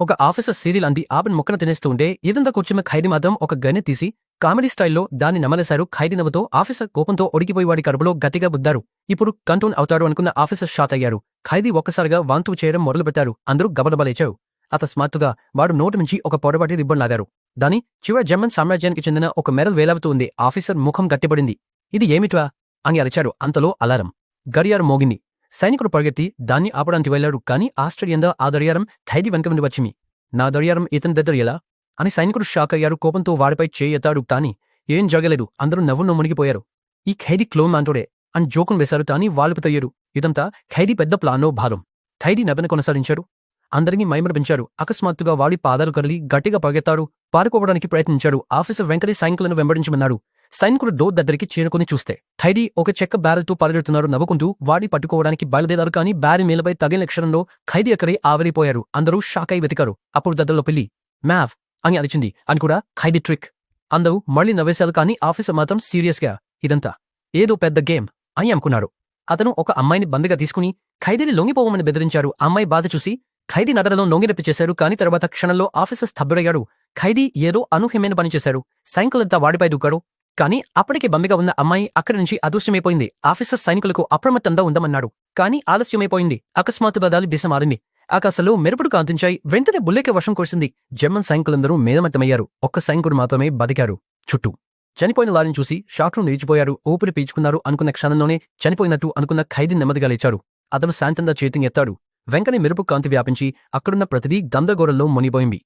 ఒక officer serial అంది. ఆపని మొక్కన తినేస్తూ ఉంటే ఇదంతా కూర్చున్న ఖైదీ మాత్రం ఒక గన్నె తీసి కామెడీ స్టైల్లో దాన్ని నమలేశారు ఖైదీ నవ్వుతో ఆఫీసర్ కోపంతో ఒడిగిపోయి వాడి కడుపులో గట్టిగా బుద్దారు ఇప్పుడు కంట్రోల్ అవుతాడు అనుకున్న ఆఫీసర్ షాట్ అయ్యారు. ఖైదీ ఒక్కసారిగా వాంతువు చేయడం మొదలుపెట్టారు. అందరూ గబడబలేచారు అకస్మాత్తుగా వాడు నోటి నుంచి ఒక పొరపాటి రిబ్బన్ లాగారు. దాని చివరి జర్మన్ సామ్రాజ్యానికి చెందిన ఒక మెరల్ వేలాడుతూ ఉంది. ఆఫీసర్ ముఖం గట్టిపడింది. ఇది ఏమిట్రా? అని అరిచాడు. అంతలో అలారం. గడియారు మోగింది. సైనికుడు పరిగెత్తి దాన్ని ఆపడానికి వెళ్ళాడు కానీ ఆశ్చర్యంగా ఆ దర్యారం ధైర్య వెనక నుండి వచ్చింది. నా దర్యారం ఇతని దగ్గర ఎలా? అని సైనికుడు షాక్ అయ్యారు కోపంతో వాడిపై చేయెత్తాడు కానీ ఏం జరగలేదు. అందరూ నవ్వును మునిగిపోయారు. ఈ ఖైదీ క్లోన్ అంటోడే అని జోకును వేశారు. కానీ వాళ్ళు తయ్యారు ఇదంతా ఖైదీ పెద్ద ప్లానో భారం ఖైదీ నవ్వన కొనసాగించారు అందరినీ మైమరపించారు అకస్మాత్తుగా వాడి పాదాలు కరలి గట్టిగా పరిగెత్తాడు. పారుకోవడానికి ప్రయత్నించాడు. ఆఫీసర్ వెంకటి సైనికులను వెంబడించమన్నాడు. సైనికుడు డోర్ దగ్గరికి చేరుకుని చూస్తే ఖైదీ ఒక చెక్క బ్యారెల్తో పరిగెడుతున్నారు నవ్వుకుంటూ వాడి పట్టుకోవడానికి బయలుదేరారు కానీ బ్యారి మేలపై తగిన క్షణంలో ఖైదీ అక్కడే ఆవిరిపోయారు. అందరూ షాక్ అయి వెతికారు. అప్పుడు దద్దలో పిల్లి మ్యావ్ అని అరిచింది. అని కూడా ఖైదీ ట్రిక్. అందరూ మళ్ళీ నవ్వేశారు కానీ ఆఫీసర్ మాత్రం సీరియస్గా ఇదంతా ఏదో పెద్ద గేమ్ అని అనుకున్నాడు అతను ఒక అమ్మాయిని బందగా తీసుకుని ఖైదీని లొంగిపోవమని బెదిరించారు. ఆ అమ్మాయి బాధ చూసి ఖైదీ నదరలో లొంగిరెప్పి చేశారు కానీ తర్వాత క్షణంలో ఆఫీసర్ స్తబ్దుడయ్యాడు. ఖైదీ ఏదో అనూహ్యమైన పనిచేశాడు సైంకులంతా వాడిపై దూకాడు కానీ అప్పటికే బమ్మిగా ఉన్న అమ్మాయి అక్కడి నుంచి అదృశ్యమైపోయింది. ఆఫీసర్ సైనికులకు అప్రమత్తంగా ఉండమన్నాడు. కానీ ఆలస్యమైపోయింది. అకస్మాత్తు దాలి బిసమారింది ఆకాశంలో మెరుపుడు కాంతించాయి. వెంటనే బుల్లెకే వర్షం కురిసింది. జర్మన్ సైనికులందరూ మేధమట్టమయ్యారు ఒక్క సైనికుడు మాత్రమే బతికారు. చుట్టూ. చనిపోయిన లారిని చూసి షాక్లో నిలిచిపోయారు. ఊపిరి పీల్చుకున్నారు అనుకున్న క్షణంలోనే చనిపోయినట్టు అనుకున్న ఖైదీ నెమ్మదిగా లేచాడు. అతను శాంతంగా చేతిని ఎత్తాడు. వెంకనే మెరుపు కాంతి వ్యాపించి అక్కడున్న ప్రతిదీ గందగోరంలో మునిపోయింది